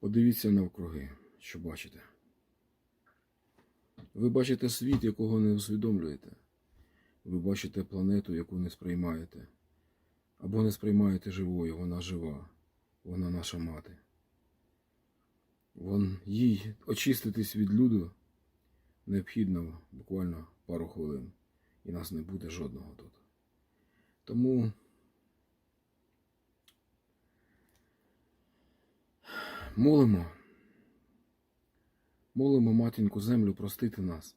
Подивіться навкруги, що бачите. Ви бачите світ, якого не усвідомлюєте. Ви бачите планету, яку не сприймаєте. Або не сприймаєте живою, вона жива, вона наша мати. Вон їй очиститись від люду необхідно буквально пару хвилин, і нас не буде жодного тут. Тому молимо, молимо матінку землю простити нас,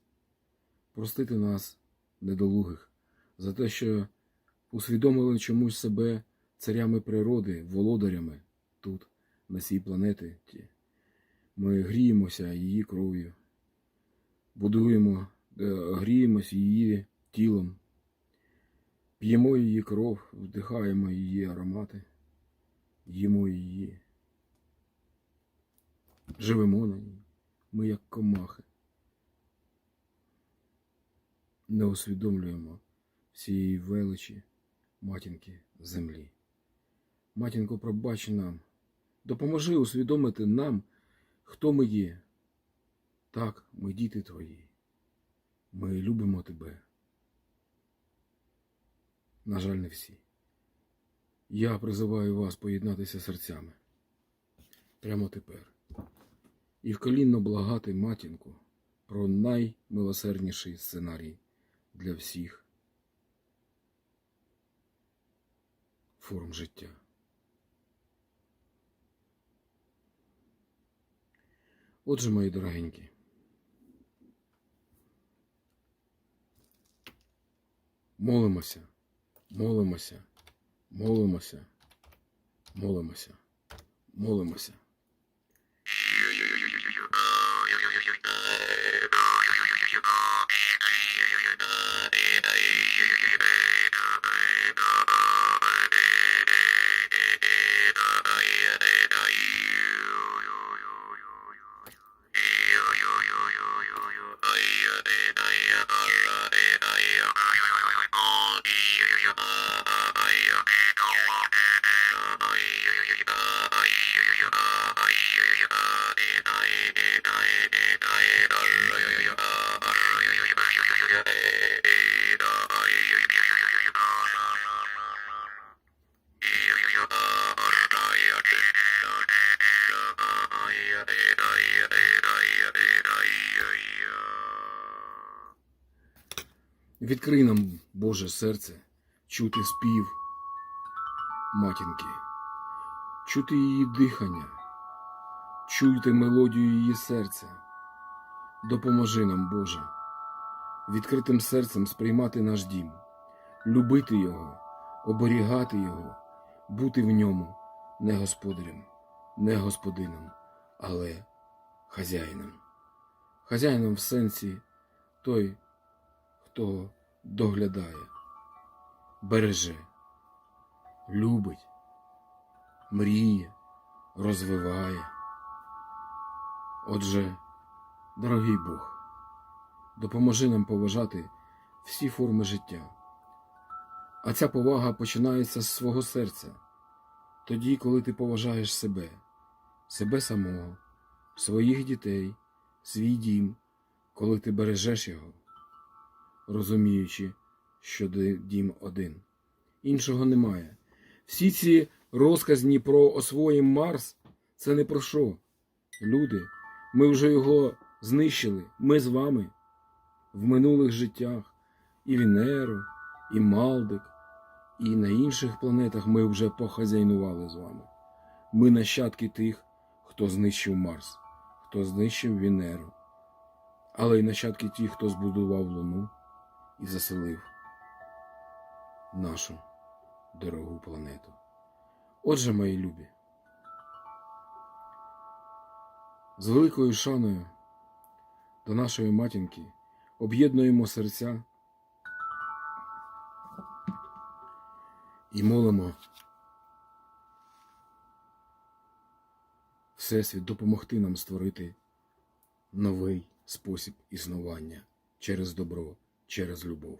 простити нас, недолугих, за те, що усвідомили чомусь себе царями природи, володарями тут, на цій планеті. Ми гріємося її кров'ю, будуємо, е, гріємося її тілом, п'ємо її кров, вдихаємо її аромати, їмо її. Живемо на ній, ми як комахи. Не усвідомлюємо всієї величі матінки землі. Матінко, пробач нам, допоможи усвідомити нам, хто ми є. Так, ми діти твої. Ми любимо тебе. На жаль, не всі. Я призиваю вас поєднатися серцями. Прямо тепер. І вколінно благати матінку про наймилосердніший сценарій для всіх форм життя. Отже, мої дорогенькі, молимося, молимося, молимося, молимося, молимося. Відкрий нам, Боже серце, чути спів матінки, чути її дихання, чуйте мелодію її серця. Допоможи нам, Боже, відкритим серцем сприймати наш дім, любити його, оберігати його, бути в ньому не господарем, не господином, але хазяїном. Хазяїном в сенсі той, хто доглядає, береже, любить, мріє, розвиває. Отже, дорогий Бог, допоможи нам поважати всі форми життя. А ця повага починається з свого серця, тоді, коли ти поважаєш себе, себе самого, своїх дітей, свій дім, коли ти бережеш його розуміючи, що дім один. Іншого немає. Всі ці розказні про освоїм Марс це не про що. Люди, ми вже його знищили, ми з вами в минулих життях і Венеру, і Малдик, і на інших планетах ми вже похазяйнували з вами. Ми нащадки тих, хто знищив Марс, хто знищив Венеру, але й нащадки тих, хто збудував Луну і заселив нашу дорогу планету. Отже, мої любі, з великою шаною до нашої матінки об'єднуємо серця і молимо Всесвіт допомогти нам створити новий спосіб існування через добро через любов.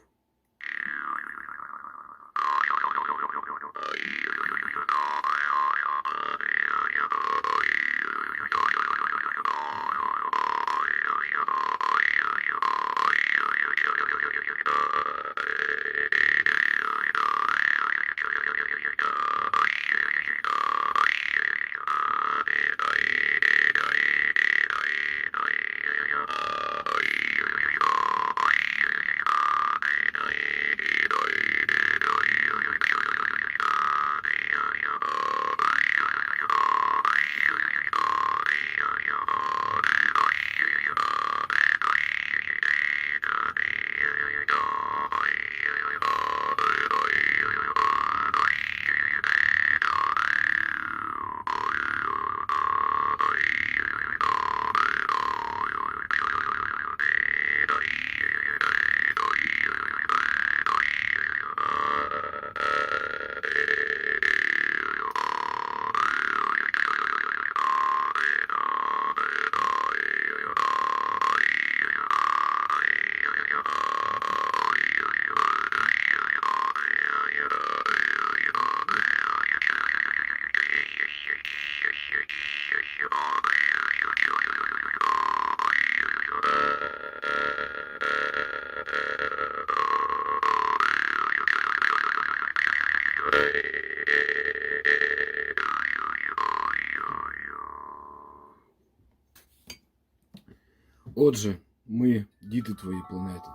Отже, ми, діти твої планети,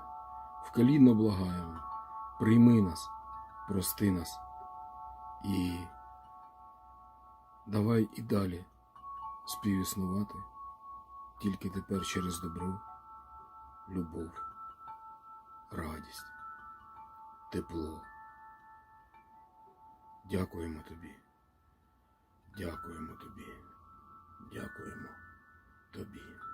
вкалінно благаємо, прийми нас, прости нас і давай і далі співіснувати, тільки тепер через добро, любов, радість, тепло. Дякуємо тобі. Дякуємо тобі. Дякуємо тобі.